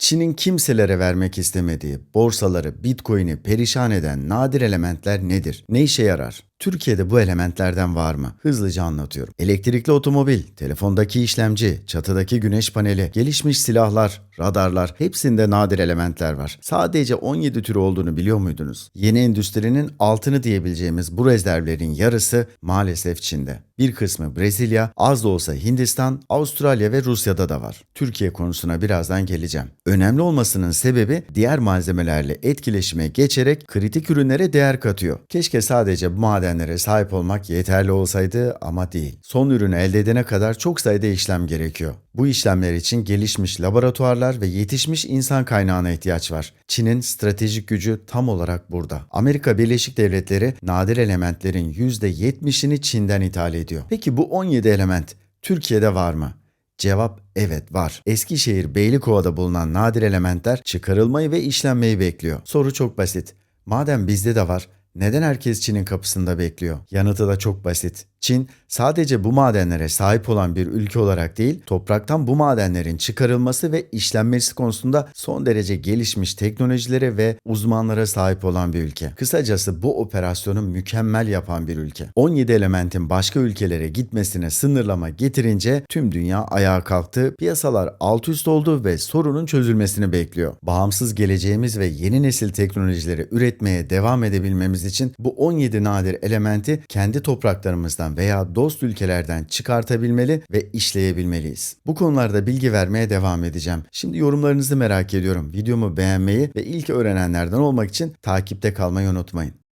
Çin'in kimselere vermek istemediği borsaları, bitcoin'i perişan eden nadir elementler nedir? Ne işe yarar? Türkiye'de bu elementlerden var mı? Hızlıca anlatıyorum. Elektrikli otomobil, telefondaki işlemci, çatıdaki güneş paneli, gelişmiş silahlar, radarlar hepsinde nadir elementler var. Sadece 17 türü olduğunu biliyor muydunuz? Yeni endüstrinin altını diyebileceğimiz bu rezervlerin yarısı maalesef Çin'de. Bir kısmı Brezilya, az da olsa Hindistan, Avustralya ve Rusya'da da var. Türkiye konusuna birazdan geleceğim. Önemli olmasının sebebi diğer malzemelerle etkileşime geçerek kritik ürünlere değer katıyor. Keşke sadece bu madenlere sahip olmak yeterli olsaydı ama değil. Son ürünü elde edene kadar çok sayıda işlem gerekiyor. Bu işlemler için gelişmiş laboratuvarlar ve yetişmiş insan kaynağına ihtiyaç var. Çin'in stratejik gücü tam olarak burada. Amerika Birleşik Devletleri nadir elementlerin %70'ini Çin'den ithal ediyor. Peki bu 17 element Türkiye'de var mı? Cevap evet var. Eskişehir Beylikova'da bulunan nadir elementler çıkarılmayı ve işlenmeyi bekliyor. Soru çok basit. Madem bizde de var, neden herkes Çin'in kapısında bekliyor? Yanıtı da çok basit. Çin sadece bu madenlere sahip olan bir ülke olarak değil, topraktan bu madenlerin çıkarılması ve işlenmesi konusunda son derece gelişmiş teknolojilere ve uzmanlara sahip olan bir ülke. Kısacası bu operasyonu mükemmel yapan bir ülke. 17 elementin başka ülkelere gitmesine sınırlama getirince tüm dünya ayağa kalktı, piyasalar alt üst oldu ve sorunun çözülmesini bekliyor. Bağımsız geleceğimiz ve yeni nesil teknolojileri üretmeye devam edebilmemiz için bu 17 nadir elementi kendi topraklarımızdan veya dost ülkelerden çıkartabilmeli ve işleyebilmeliyiz. Bu konularda bilgi vermeye devam edeceğim. Şimdi yorumlarınızı merak ediyorum. Videomu beğenmeyi ve ilk öğrenenlerden olmak için takipte kalmayı unutmayın.